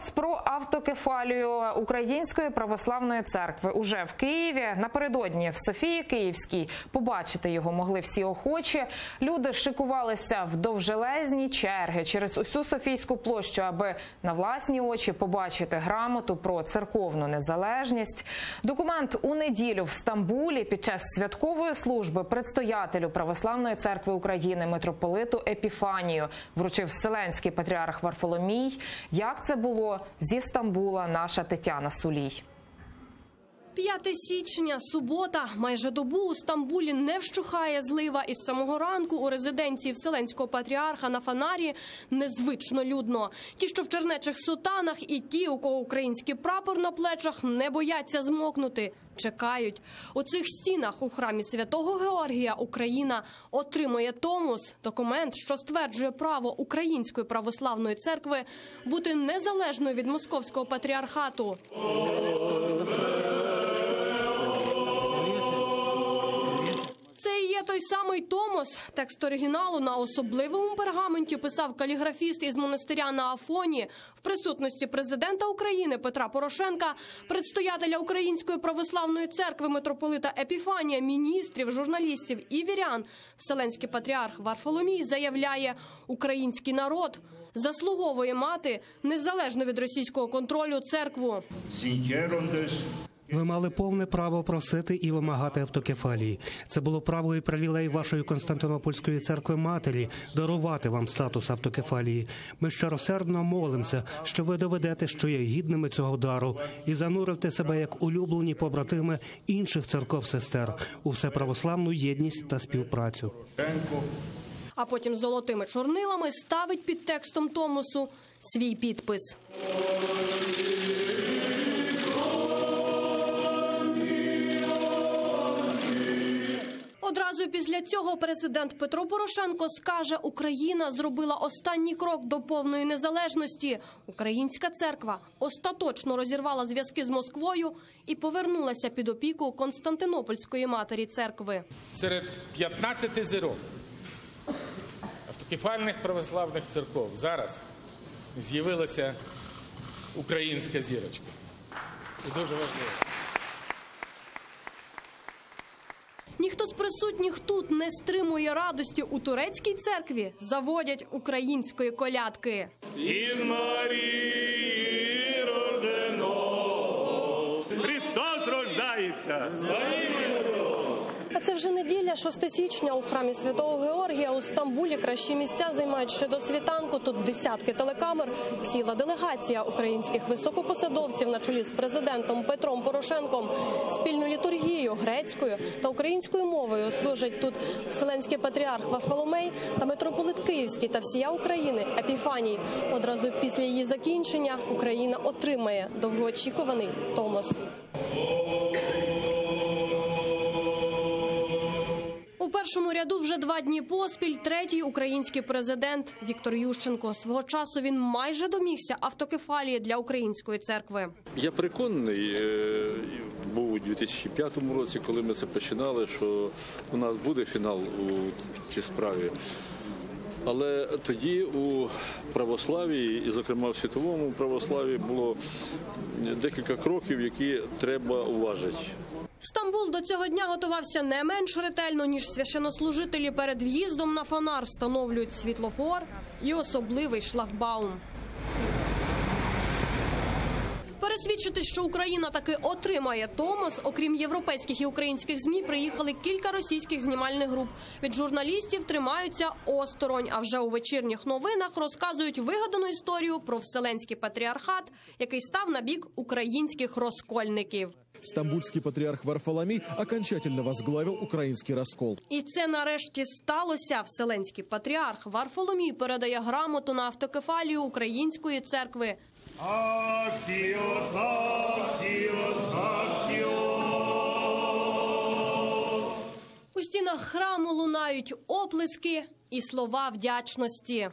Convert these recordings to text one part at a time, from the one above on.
Томос про автокефалію Української православної церкви уже в Києві. Напередодні в Софії Київській побачити його могли всі охочі. Люди шикувалися в довжелезні черги через усю Софійську площу, аби на власні очі побачити грамоту про церковну незалежність. Документ у неділю в Стамбулі під час святкової служби предстоятелю православної церкви України митрополиту Епіфанію вручив Вселенський патріарх Варфоломій. Як це було зі Стамбула, наша Тетяна Сулій. 5 січня, субота, майже добу у Стамбулі не вщухає злива. Із самого ранку у резиденції Вселенського патріарха на Фанарі незвично людно. Ті, що в чернечих сутанах, і ті, у кого український прапор на плечах, не бояться змокнути. Чекають у цих стінах у храмі святого Георгія Україна отримує томос, документ, що стверджує право Української православної церкви бути незалежною від московського патріархату. Є той самий Томос. Текст оригіналу на особливому пергаменті писав каліграфіст із монастиря на Афоні в присутності президента України Петра Порошенка, предстоятеля Української православної церкви митрополита Епіфанія, міністрів, журналістів і вірян. Вселенський патріарх Варфоломій заявляє, український народ заслуговує мати незалежно від російського контролю церкву. Ви мали повне право просити і вимагати автокефалії. Це було право і привілей вашої Константинопольської церкви матері дарувати вам статус автокефалії. Ми щиросердно молимося, що ви доведете, що є гідними цього дару, і занурите себе як улюблені побратими інших церков сестер у всеправославну єдність та співпрацю. А потім золотими чорнилами ставить під текстом Томосу свій підпис. Одразу після цього президент Петро Порошенко скаже, Україна зробила останній крок до повної незалежності. Українська церква остаточно розірвала зв'язки з Москвою і повернулася під опіку Константинопольської матері церкви. серед 15 зірок автокефальних православних церков зараз з'явилася українська зірочка. Це дуже важливо. Ніхто з присутніх тут не стримує радості у турецькій церкві. Заводять української колядки. Ін Марії родено. Христос рождається. А це вже неділя, 6 січня у храмі святого Георгія у Стамбулі. Кращі місця займають ще до світанку. Тут десятки телекамер. Ціла делегація українських високопосадовців на чолі з президентом Петром Порошенком. Спільну літургію грецькою та українською мовою служать тут Вселенський патріарх Варфоломей та митрополит Київський та всія України Епіфаній. Одразу після її закінчення Україна отримає довгоочікуваний Томос. Першому ряду вже два дні поспіль третій український президент Віктор Ющенко. Свого часу він майже домігся автокефалії для української церкви. Я переконаний, е, був у 2005 році, коли ми це починали, що у нас буде фінал у цій справі. Але тоді у православі, і, зокрема, в світовому православі, було декілька кроків, які треба уважити. Стамбул до цього дня готувався не менш ретельно ніж священнослужителі перед в'їздом на фонар встановлюють світлофор і особливий шлагбаум. Пересвідчити, що Україна таки отримає Томос, окрім європейських і українських змі, приїхали кілька російських знімальних груп. Від журналістів тримаються осторонь. А вже у вечірніх новинах розказують вигадану історію про вселенський патріархат, який став на бік українських розкольників. Стамбульский патриарх Варфоломей окончательно возглавил украинский раскол. І це нарешті сталося. Вселенський патріарх Варфоломій передає грамоту на автокефалію української церкви. У стінах храму лунають оплески і слова вдячності.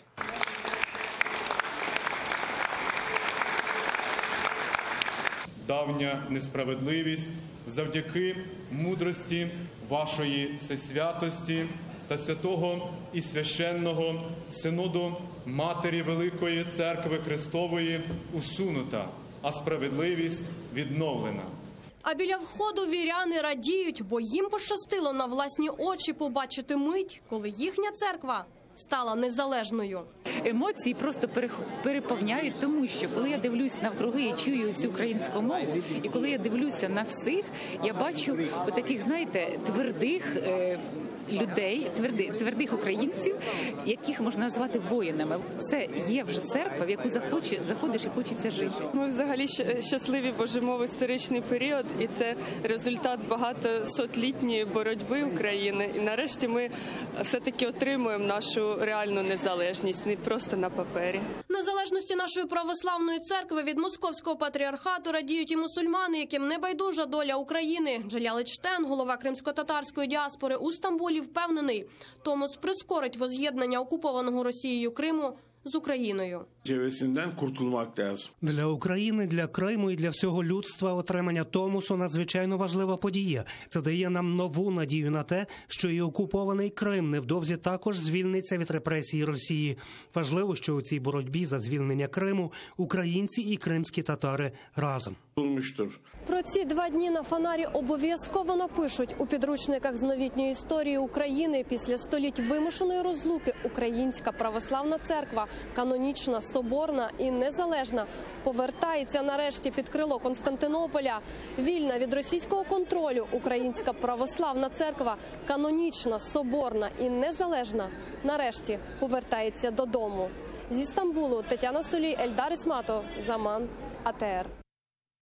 давня несправедливість завдяки мудрості вашої всесвятості та святого і священного синоду Матері Великої Церкви Христової усунута, а справедливість відновлена. А біля входу віряни радіють, бо їм пощастило на власні очі побачити мить, коли їхня церква стала незалежною. емоції просто переповняють, тому що коли я дивлюсь навкруги і чую цю українську мову, і коли я дивлюся на всіх, я бачу таких, знаєте, твердих. Людей, тверди, твердих українців, яких можна назвати воїнами, це є вже церква, в яку захоче, заходиш і хочеться жити. Ми взагалі щасливі, бо живемо в історичний період, і це результат багатосотлітньої боротьби України. І нарешті ми все-таки отримуємо нашу реальну незалежність, не просто на папері. Незалежності нашої православної церкви від московського патріархату радіють і мусульмани, яким не байдужа доля України. Джалялич Чтен, голова кримсько-татарської діаспори у Стамбулі, впевнений, Томос прискорить воз'єднання окупованого Росією Криму з Україною. Çevresinden. Для України, для Криму і для всього людства отримання Томусу надзвичайно важлива подія. Це дає нам нову надію на те, що і окупований Крим невдовзі також звільниться від репресій Росії. Важливо, що у цій боротьбі за звільнення Криму українці і кримські татари разом. Про ці два дні на фонарі обов'язково напишуть у підручниках з новітньої історії України після століть вимушеної розлуки Українська православна церква, канонічна, соборна і незалежна, повертається нарешті під крило Константинополя. Вільна від російського контролю Українська православна церква, канонічна, соборна і незалежна, нарешті повертається додому. Зі Стамбулу Тетяна Солій, Ельдар Ісмато, Заман, АТР.